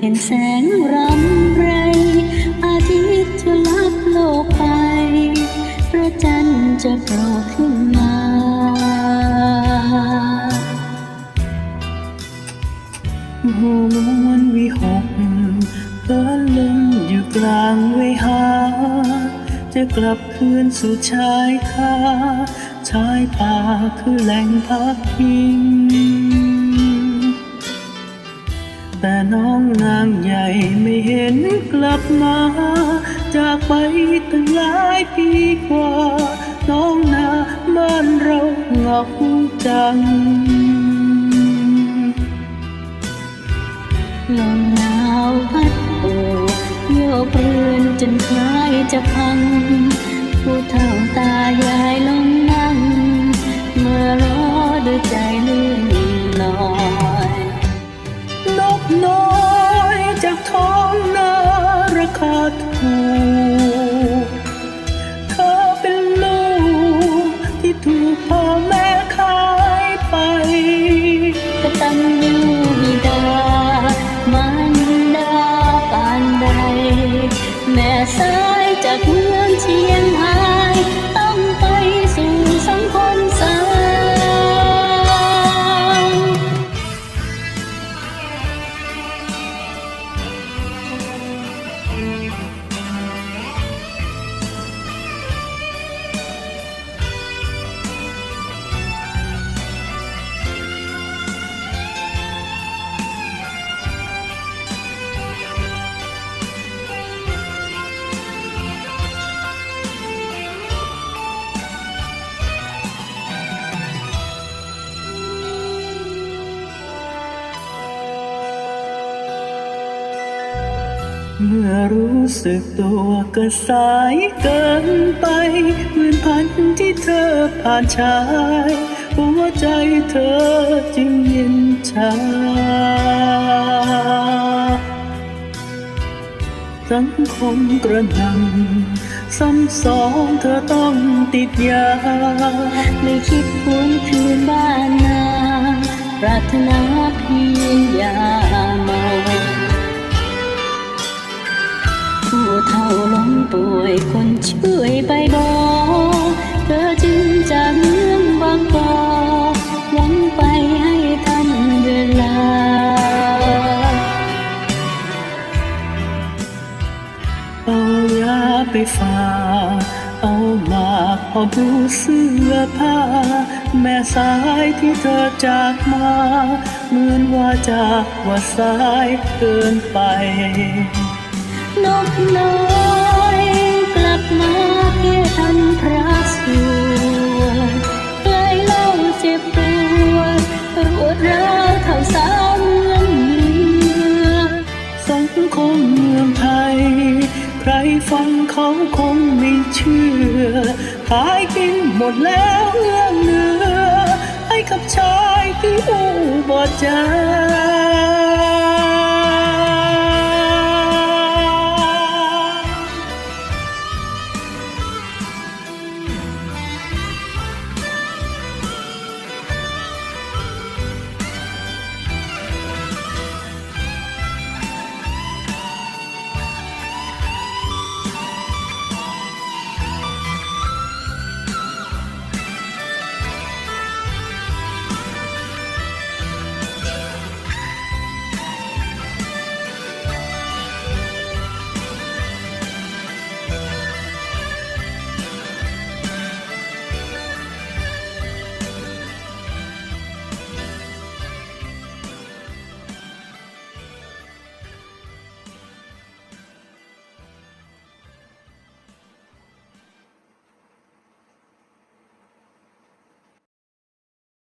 เห็นแสงรำไร อาทิตย์จะลับโลกไป พระจันทร์จะโผล่ขึ้นมาหัวมวนวิหกเพลินเล่นอยู่กลางเวหา จะกลับคืนสู่ชายคาชายป่าคือแหล่งพักพิง น้องนางใหญ่ไม่เห็นกลับมา จากไปตั้งหลายปีกว่า น้องนาบ้านเราเหงาจังลมหนาวพัดโบโยกเรือนจนคล้ายจะพัง ผู้เฒ่าตายายลงนั่งเมื่อร เมื่อรู้สึกตัวก็สายเกินไปเหมือนพันที่เธอผ่านชาย หัวใจเธอจึงเย็นชาสังคมกระหนำซ้ำสองเธอต้องติดยา ไม่คิดหวนคืนบ้านนาปรารถนาเพียงอยาม เฒ่าล้มป่วยคนช่วยไปบอกเธอจึงจากเมืองบางกอกหวังไปให้ทันเวลา เอายาไปฝากเอามาพอดูเสื้อผ้า แม่สายที่เธอจากมาเหมือนว่าจากว่าสายเกินไป นกน้อยกลับมาเพื่อทำพระสวดใกล้เล่าเจ็บปวดรวดร้าวเท่าสาวเมืองเหนือสังคมเมืองไทย ใครฟังเขาคงไม่เชื่อ ขายกินหมดแล้วเอื้องเนื้อให้กับชายที่อู้บอดใจ